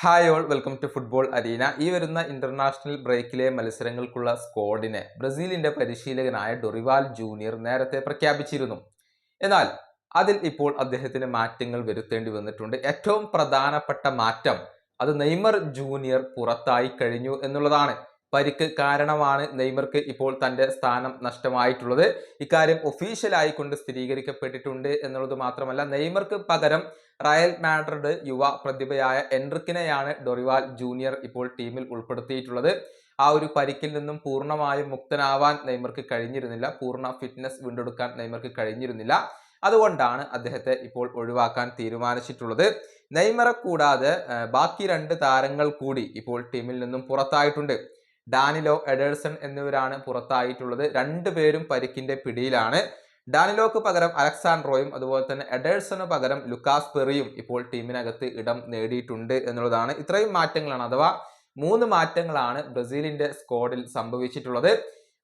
Hi all welcome to football arena ഈ വരുന്ന international ബ്രേക്കിലെ മത്സരങ്ങൾക്കുള്ള സ്ക്വാഡിനെ ബ്രസീലിന്റെ പരിശീലകനായ ഡൊറിവാൽ ജൂനിയർ നേരത്തെ പ്രഖ്യാപിച്ചിരുന്നു. എന്നാൽ അതിൽ ഇപ്പോൾ അദ്ദേഹത്തിന് മാറ്റങ്ങൾ വരുത്തേണ്ടി വന്നിട്ടുണ്ട്. ഏറ്റവും പ്രധാനപ്പെട്ട മാറ്റം അത് നെയ്മർ ജൂനിയർ പുറത്തായി കഴിഞ്ഞു എന്നുള്ളതാണ്. പരിക്ക് കാരണമാണ് നെയ്മർക്ക് ഇപ്പോൾ തന്റെ സ്ഥാനം നഷ്ടമായിട്ടുള്ളത്. ഇക്കാര്യം ഒഫീഷ്യലായി കൊണ്ട് സ്ഥിരീകരിക്കപ്പെട്ടിട്ടുണ്ട് എന്നുള്ളത് മാത്രമല്ല നെയ്മർക്ക് പകരം റയൽ മാഡ്രിഡ് യുവ പ്രതിഭയായ എൻറിക്കിനെയാണ് ഡൊറിവാൽ ജൂനിയർ ഇപ്പോൾ ടീമിൽ ഉൾപ്പെടുത്തിയിട്ടുള്ളത്. ആ ഒരു പരിക്കിൽ നിന്നും പൂർണമായും മുക്തനാവാൻ നെയ്മർക്ക് കഴിഞ്ഞിരുന്നില്ല. പൂർണ ഫിറ്റ്നസ് വീണ്ടെടുക്കാൻ നെയ്മർക്ക് കഴിഞ്ഞിരുന്നില്ല. അതുകൊണ്ടാണ് അദ്ദേഹത്തെ ഇപ്പോൾ ഒഴിവാക്കാൻ തീരുമാനിച്ചിട്ടുള്ളത്. നെയ്മറെ കൂടാതെ ബാക്കി രണ്ട് താരങ്ങൾ കൂടി ഇപ്പോൾ ടീമിൽ നിന്നും പുറത്തായിട്ടുണ്ട്. ഡാനിലോ എഡേഴ്സൺ എന്നിവരാണ് പുറത്തായിട്ടുള്ളത്. രണ്ടുപേരും പരിക്കിന്റെ പിടിയിലാണ്. ഡാനിലോക്ക് പകരം അലക്സാൻഡ്രോയും അതുപോലെ തന്നെ എഡേഴ്സണ് പകരം ലുക്കാസ് പെറിയും ഇപ്പോൾ ടീമിനകത്ത് ഇടം നേടിയിട്ടുണ്ട് എന്നുള്ളതാണ്. ഇത്രയും മാറ്റങ്ങളാണ് അഥവാ മൂന്ന് മാറ്റങ്ങളാണ് ബ്രസീലിന്റെ സ്ക്വാഡിൽ സംഭവിച്ചിട്ടുള്ളത്.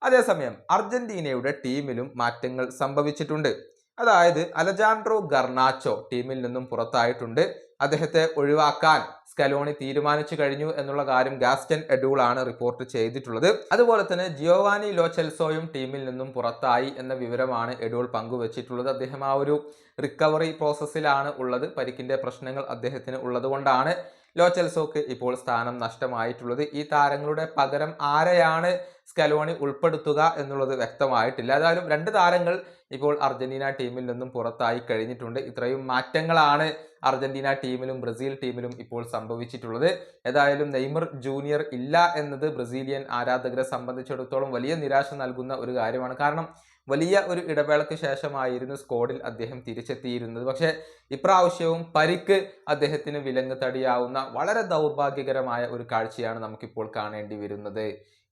അതേസമയം അർജന്റീനയുടെ ടീമിലും മാറ്റങ്ങൾ സംഭവിച്ചിട്ടുണ്ട്. അതായത് അലജാൻഡ്രോ ഗർണാച്ചോ ടീമിൽ നിന്നും പുറത്തായിട്ടുണ്ട്. അദ്ദേഹത്തെ ഒഴിവാക്കാൻ സ്കലോണി തീരുമാനിച്ചു കഴിഞ്ഞു എന്നുള്ള കാര്യം ഗാസ്റ്റൻ എഡൂൾ ആണ് റിപ്പോർട്ട് ചെയ്തിട്ടുള്ളത്. അതുപോലെ തന്നെ ജിയോവാനി ലോച്ചെൽസോയും ടീമിൽ നിന്നും പുറത്തായി എന്ന വിവരമാണ് എഡൂൾ പങ്കുവച്ചിട്ടുള്ളത്. അദ്ദേഹം ആ ഒരു റിക്കവറി പ്രോസസ്സിലാണ് ഉള്ളത്. പരിക്കിന്റെ പ്രശ്നങ്ങൾ അദ്ദേഹത്തിന് ഉള്ളതുകൊണ്ടാണ് ലോ ചെൽസോക്ക് ഇപ്പോൾ സ്ഥാനം നഷ്ടമായിട്ടുള്ളത്. ഈ താരങ്ങളുടെ പകരം ആരെയാണ് സ്കലോണി ഉൾപ്പെടുത്തുക എന്നുള്ളത് വ്യക്തമായിട്ടില്ല. ഏതായാലും രണ്ട് താരങ്ങൾ ഇപ്പോൾ അർജന്റീന ടീമിൽ നിന്നും പുറത്തായി കഴിഞ്ഞിട്ടുണ്ട്. ഇത്രയും മാറ്റങ്ങളാണ് അർജന്റീന ടീമിലും ബ്രസീൽ ടീമിലും ഇപ്പോൾ സംഭവിച്ചിട്ടുള്ളത്. ഏതായാലും നെയ്മർ ജൂനിയർ ഇല്ല എന്നത് ബ്രസീലിയൻ ആരാധകരെ സംബന്ധിച്ചിടത്തോളം വലിയ നിരാശ നൽകുന്ന ഒരു കാര്യമാണ്. കാരണം വലിയ ഒരു ഇടവേളയ്ക്ക് ശേഷമായിരുന്നു സ്കോഡിൽ അദ്ദേഹം തിരിച്ചെത്തിയിരുന്നത്. പക്ഷേ ഇപ്രാവശ്യവും പരിക്ക് അദ്ദേഹത്തിന് വിലങ്ങ് തടിയാവുന്ന വളരെ ദൗർഭാഗ്യകരമായ ഒരു കാഴ്ചയാണ് നമുക്കിപ്പോൾ കാണേണ്ടി വരുന്നത്.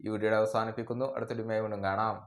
ഈ വീഡിയോ അവസാനിപ്പിക്കുന്നു. അടുത്തൊരു വീണ്ടും കാണാം.